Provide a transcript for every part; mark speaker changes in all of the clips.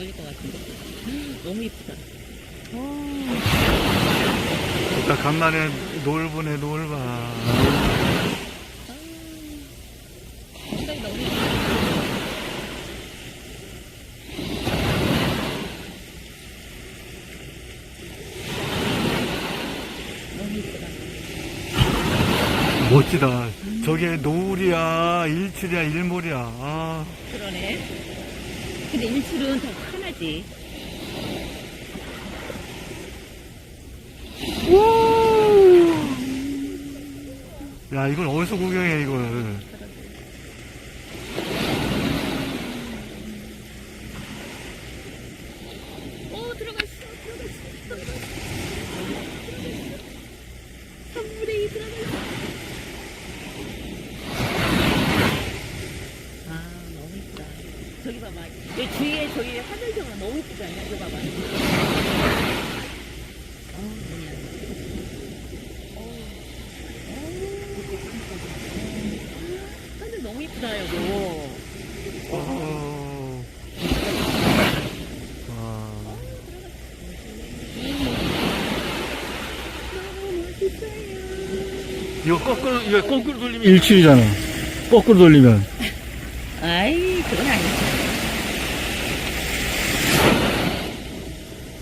Speaker 1: 걸릴 것 같은데. 너무 이쁘다.
Speaker 2: 나 간만에 노을 보네, 노을 봐.
Speaker 1: 색깔이 너무 이쁘다. 너무 이쁘다.
Speaker 2: 멋지다. 저게 노을이야, 일출이야, 일몰이야. 아,
Speaker 1: 그러네. 근데 일출은 더 환하지.
Speaker 2: 야, 이걸 어디서 구경해.
Speaker 1: 오, 들어갔어, 들어갔어, 들어갔어. 선물에 들어갔어. 아, 너무 이쁘다. 저기 봐봐. 여기 뒤에 저기 하늘경은 너무 이쁘지 않냐? 이거 봐봐. 어. 어, 어. 하늘 너무 이쁘다, 여기.
Speaker 2: 어. 와. 이거 거꾸로, 이거 거꾸로 돌리면 일출이잖아. 거꾸로 돌리면.
Speaker 1: 아이, 그건 아니지.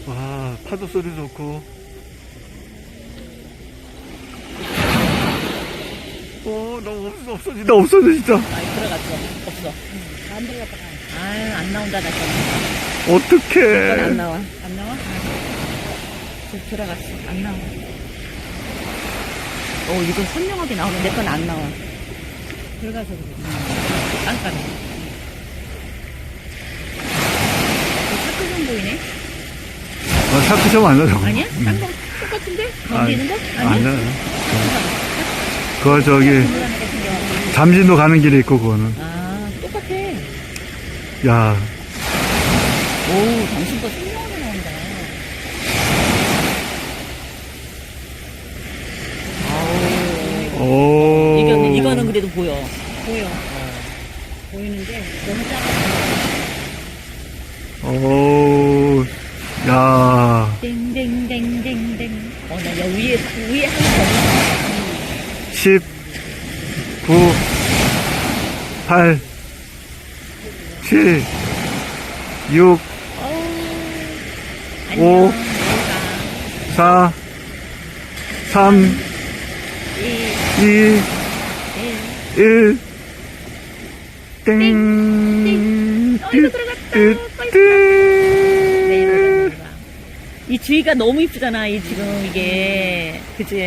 Speaker 2: 와, 파도 소리 좋고. 어, 나 없어, 없어진다, 없어져, 진짜.
Speaker 1: 아이, 들어갔어. 없어. 안 들어갔다. 아유, 안 나온다, 나 저는. 안
Speaker 2: 어떡해.
Speaker 1: 나와. 안 나와? 저 들어갔어. 안 나와. 어, 이거 선명하게 나오는 내건안 나와. 들어가서 그래. 깜깜해. 차크좀 보이네?
Speaker 2: 아, 샤크점 안 나죠?
Speaker 1: 아니야?
Speaker 2: 음.
Speaker 1: 딴 거? 똑같은데?
Speaker 2: 아,
Speaker 1: 거기 있는 거?
Speaker 2: 안
Speaker 1: 아니야?
Speaker 2: 나요. 그거 저기. 잠진도 가는 길에 있고, 그거는.
Speaker 1: 아, 똑같아.
Speaker 2: 야,
Speaker 1: 오, 당신 거 선명하게 나온다.
Speaker 2: 오.
Speaker 1: 이거는, 이거는 그래도 보여. 보여. 보이는데, 너무 작아.
Speaker 2: 오. 야.
Speaker 1: 땡땡땡땡땡. 어, 나 여기 위에, 위에 하나
Speaker 2: 10, 9, 8, 7, 6,
Speaker 1: 더. 어우.
Speaker 2: 오.
Speaker 1: 안녕.
Speaker 2: 4, 3,
Speaker 1: 1,
Speaker 2: 2,
Speaker 1: 1.
Speaker 2: 1, 땡, 띠.
Speaker 1: 네. 이 주위가 너무 이쁘잖아, 이 지금 이게. 그치?